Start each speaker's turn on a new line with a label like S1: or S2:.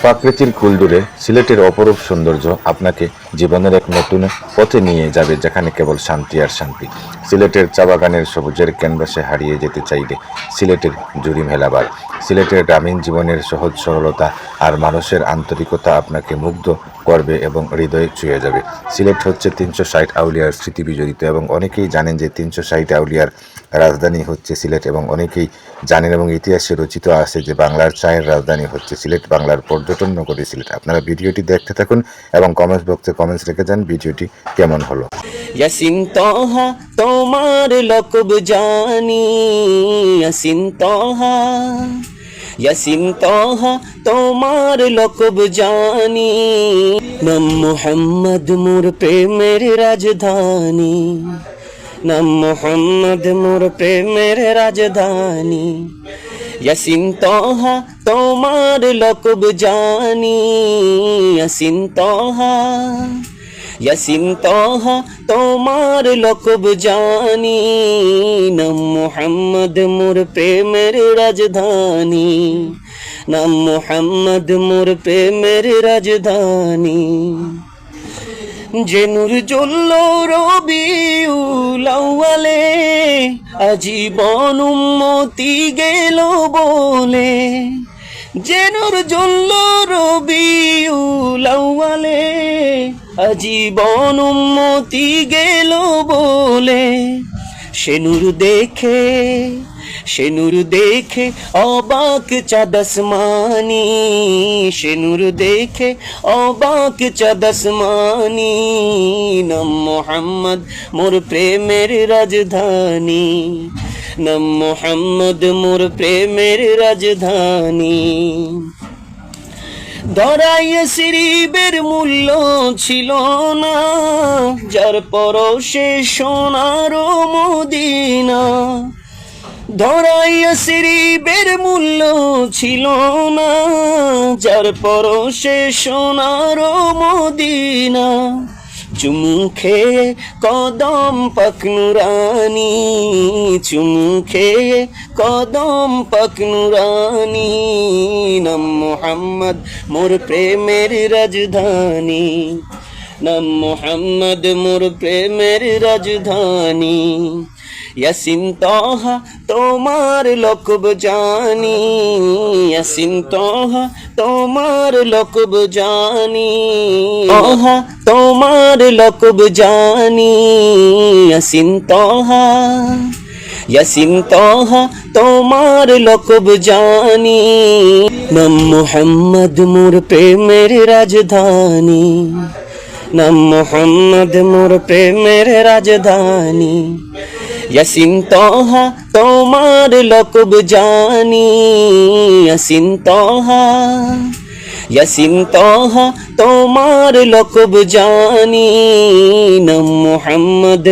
S1: প্রাকৃতির কুলদুরে সিলেটের অপরূপ সৌন্দর্য আপনাকে জীবনের এক নতুন পথে নিয়ে যাবে যেখানে কেবল শান্তি আর শান্তি। সিলেটের চা বাগানের সবুজের ক্যানভাসে হারিয়ে যেতে চাইলে সিলেটের জুড়ি মেলাবার সিলেটের গ্রামীণ জীবনের সহজ সরলতা আর মানুষের আন্তরিকতা আপনাকে মুগ্ধ করবে এবং হৃদয়ে ছুঁয়ে যাবে। সিলেট হচ্ছে তিনশো ষাট আউলিয়ার স্মৃতি বিজড়িত এবং অনেকেই জানেন যে তিনশো ষাট আউলিয়ার রাজধানী হচ্ছে সিলেট এবং অনেকেই জানেন এবং ইতিহাসে রচিত আছে যে বাংলার চায়ের রাজধানী হচ্ছে সিলেট, বাংলার পর্যটন নগরী সিলেট। আপনারা ভিডিওটি দেখতে থাকুন এবং কমেন্টস বক্সে কমেন্টস রেখে যান ভিডিওটি কেমন হলো?
S2: ইয়াসিন তহা তোমার লকব জানি। ইয়াসিন তহা ইয়াসিন তোমার লকব জানি। নাম মোহাম্মদ মোর প্রেমের রাজধানী। নাম মোহাম্মদ মোর প্রেমের রাজধানী। ইয়াসিন তহা তোমার লকব জানি। ইয়াসিন তহা ইয়াসিন তহা তোমার লকব জানি। নাম মোহাম্মদ মোর প্রেমের রাজধানী। নাম মোহাম্মদ মোর প্রেমের রাজধানী। যে নূর জ্বলল রবি উলাওয়ালে আজীবন উন্মতি গেল বলে যে জল্ল জ্বলল রবি উলাওয়ালে আজীবন উন্মতি গেল বলে সে নূর দেখে সে নূর দেখে অবাক চাদসমানি সে নূর দেখে অবাক চাদসমানি নাম মোহাম্মদ মোর প্রেমের রাজধানী নাম মোহাম্মদ মোর প্রেমের রাজধানী ধরাইয়া শ্রীবের মূল্য ছিল না, যার পরশে সোনার মদিনা। ধরাইয়া শ্রীবের মূল্য ছিল না, যার পরশে সোনার মদিনা। চুমুখে কদম পকনুরানি চুমুখে কদম পকনুরানি নাম মোহাম্মদ মোর প্রেমের রাজধানী। নাম মোহাম্মদ মোর প্রেমের রাজধানী। ইয়াসিন তহা তোমার লকব জানি, ইয়াসিন তহা তোমার লকব জানি, তহা তোমার লকব জানি, ইয়াসিন তহা ইয়াসিন তহা তোমার লকব জানি, নাম মোহাম্মদ মোর প্রেমের রাজধানী, নাম মোহাম্মদ মোর প্রেমের রাজধানী ইয়াসিন তহা তোমার লকব জানি। ইয়াসিন তহা ইয়াসিন তহা তোমার লকব জানি। না মোহাম্মদ